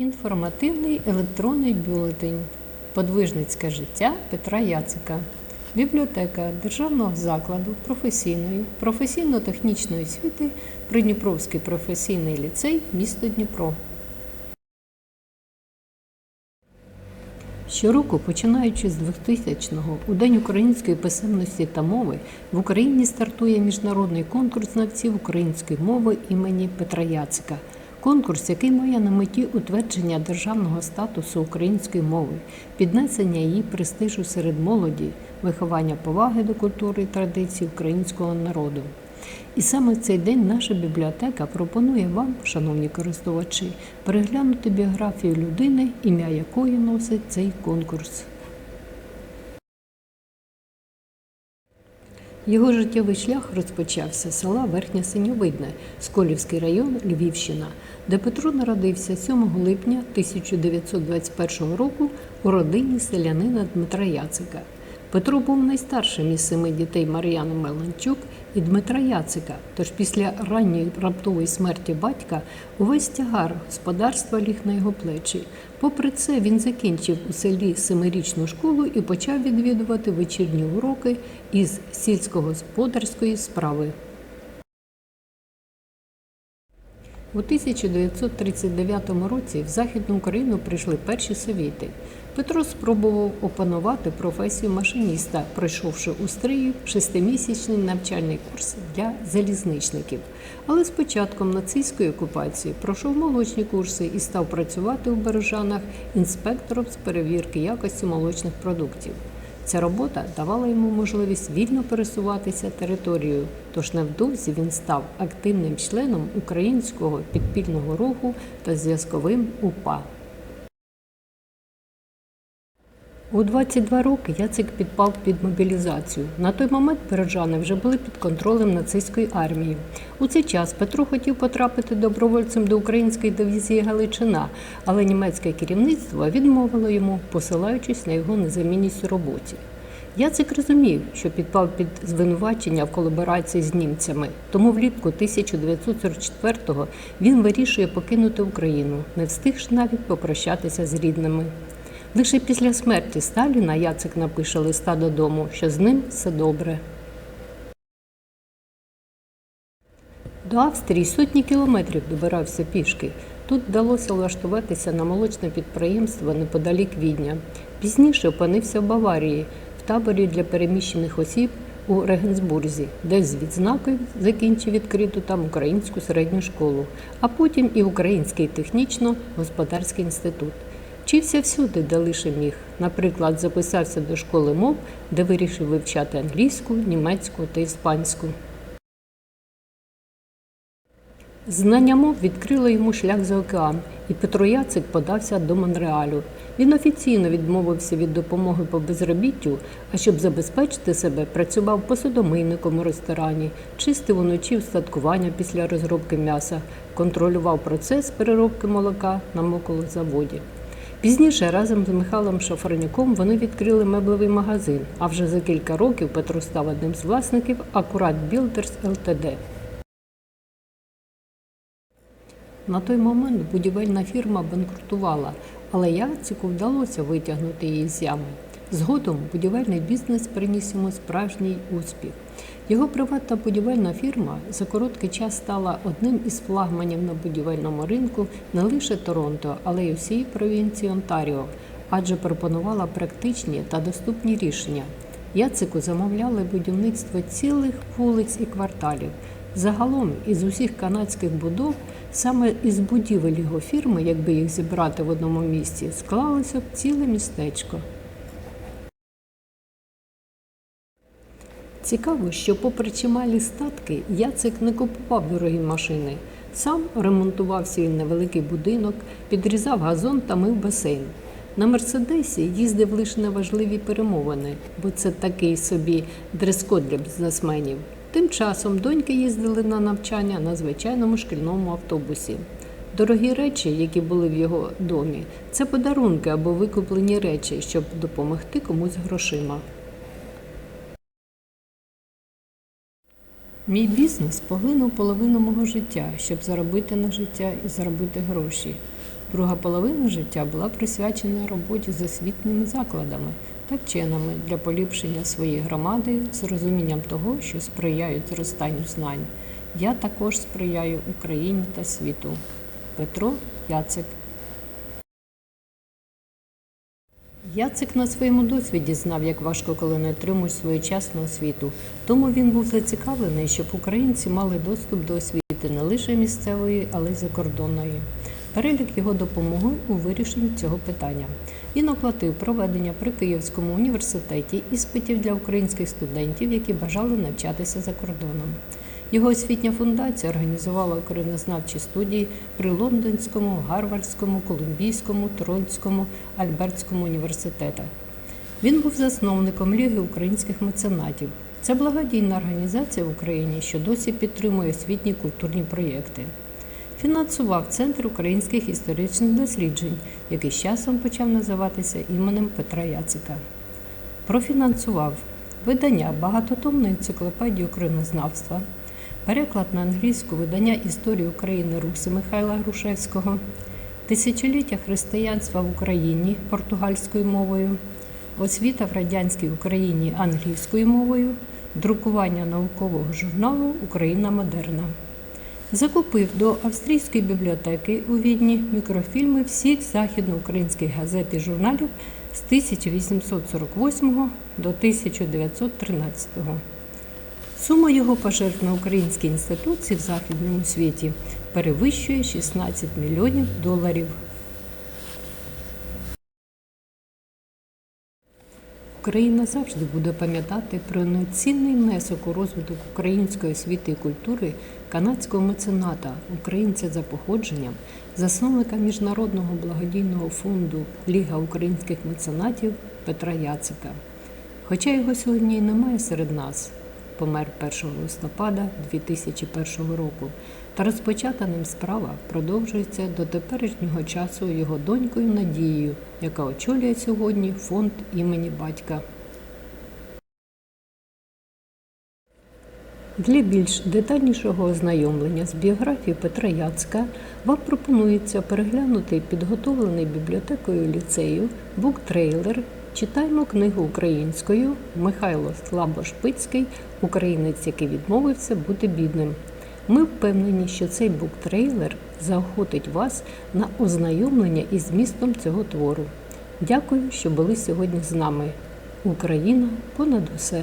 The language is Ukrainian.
Інформативний електронний бюлетень. Подвижницьке життя Петра Яцика. Бібліотека Державного закладу професійної, професійно-технічної освіти Придніпровський професійний ліцей, місто Дніпро. Щороку, починаючи з 2000-го, у День української писемності та мови в Україні стартує міжнародний конкурс знавців української мови імені Петра Яцика. Конкурс, який має на меті утвердження державного статусу української мови, піднесення її престижу серед молоді, виховання поваги до культури і традицій українського народу. І саме в цей день наша бібліотека пропонує вам, шановні користувачі, переглянути біографію людини, ім'я якої носить цей конкурс. Його життєвий шлях розпочався з села Верхня Синьовидне, Сколівський район, Львівщина, де Петро народився 7 липня 1921 року у родині селянина Дмитра Яцика. Петро був найстаршим із семи дітей Мар'яни Меланчук і Дмитра Яцика. Тож після ранньої раптової смерті батька увесь тягар господарства ліг на його плечі. Попри це, він закінчив у селі семирічну школу і почав відвідувати вечірні уроки із сільськогосподарської справи. У 1939 році в Західну Україну прийшли перші совіти. Петро спробував опанувати професію машиніста, пройшовши у стрию шестимісячний навчальний курс для залізничників. Але з початком нацистської окупації пройшов молочні курси і став працювати у Бережанах інспектором з перевірки якості молочних продуктів. Ця робота давала йому можливість вільно пересуватися територією, тож невдовзі він став активним членом українського підпільного руху та зв'язковим УПА. У 22 роки Яцик підпав під мобілізацію. На той момент бережани вже були під контролем нацистської армії. У цей час Петро хотів потрапити добровольцем до української дивізії Галичина, але німецьке керівництво відмовило йому, посилаючись на його незамінність у роботі. Яцик розумів, що підпав під звинувачення в колаборації з німцями, тому влітку 1944-го він вирішує покинути Україну, не встигши навіть попрощатися з рідними. Лише після смерті Сталіна Яцик напише листа додому, що з ним все добре. До Австрії сотні кілометрів добирався пішки. Тут вдалося влаштуватися на молочне підприємство неподалік Відня. Пізніше опинився в Баварії, в таборі для переміщених осіб у Регенсбурзі, де з відзнакою закінчив відкриту там українську середню школу, а потім і Український технічно-господарський інститут. Вчився всюди, де лише міг. Наприклад, записався до школи мов, де вирішив вивчати англійську, німецьку та іспанську. Знання мов відкрило йому шлях за океан, і Петро Яцик подався до Монреалю. Він офіційно відмовився від допомоги по безробіттю, а щоб забезпечити себе, працював посудомийником у ресторані, чистив уночі устаткування після розробки м'яса, контролював процес переробки молока на молокозаводі. Пізніше разом з Михайлом Шафарнюком вони відкрили меблевий магазин, а вже за кілька років Петро став одним з власників Акурат Білдерс ЛТД. На той момент будівельна фірма банкрутувала, але Яцику вдалося витягнути її з ями. Згодом будівельний бізнес приніс йому справжній успіх. Його приватна будівельна фірма за короткий час стала одним із флагманів на будівельному ринку не лише Торонто, але й усієї провінції Онтаріо, адже пропонувала практичні та доступні рішення. Яцику замовляли будівництво цілих вулиць і кварталів. Загалом із усіх канадських будов, саме із будівель його фірми, якби їх зібрати в одному місці, склалося б ціле містечко. Цікаво, що, попри чималі статки, Яцик не купував дорогі машини. Сам ремонтував свій невеликий будинок, підрізав газон та мив басейн. На Мерседесі їздив лише на важливі перемовини, бо це такий собі дрес-код для бізнесменів. Тим часом доньки їздили на навчання на звичайному шкільному автобусі. Дорогі речі, які були в його домі, це подарунки або викуплені речі, щоб допомогти комусь грошима. Мій бізнес поглинув половину мого життя, щоб заробити на життя і заробити гроші. Друга половина життя була присвячена роботі з освітніми закладами та вченими для поліпшення своєї громади з розумінням того, що сприяють зростанню знань. Я також сприяю Україні та світу. Петро Яцик Яцик на своєму досвіді знав, як важко, коли не отримуєш своєчасну освіту. Тому він був зацікавлений, щоб українці мали доступ до освіти не лише місцевої, але й закордонної. Перелік його допомоги у вирішенні цього питання. Він оплатив проведення при Київському університеті іспитів для українських студентів, які бажали навчатися за кордоном. Його освітня фундація організувала українознавчі студії при Лондонському, Гарвардському, Колумбійському, Торонському, Альбертському університетах. Він був засновником Ліги українських меценатів. Це благодійна організація в Україні, що досі підтримує освітні культурні проєкти. Фінансував Центр українських історичних досліджень, який з часом почав називатися іменем Петра Яцика. Профінансував видання багатотомної енциклопедії українознавства, переклад на англійську видання історії України Руси Михайла Грушевського, тисячоліття християнства в Україні португальською мовою, освіта в радянській Україні англійською мовою, друкування наукового журналу Україна модерна. Закупив до австрійської бібліотеки у Відні мікрофільми всіх західноукраїнських газет і журналів з 1848 до 1913. Сума його пожертв на українські інституції в західному світі перевищує 16 мільйонів доларів. Україна завжди буде пам'ятати про неоцінний внесок у розвиток української освіти і культури канадського мецената, українця за походженням, засновника міжнародного благодійного фонду Ліга українських меценатів Петра Яцика. Хоча його сьогодні і немає серед нас, помер 1 листопада 2001 року, та розпочата ним справа продовжується до теперішнього часу його донькою Надією, яка очолює сьогодні фонд імені батька. Для більш детальнішого ознайомлення з біографією Петра Яцка вам пропонується переглянути підготовлений бібліотекою ліцею буктрейлер Читаємо книгу українською Михайло Слабошпицький, українець, який відмовився бути бідним. Ми впевнені, що цей буктрейлер заохотить вас на ознайомлення із змістом цього твору. Дякую, що були сьогодні з нами. Україна понад усе.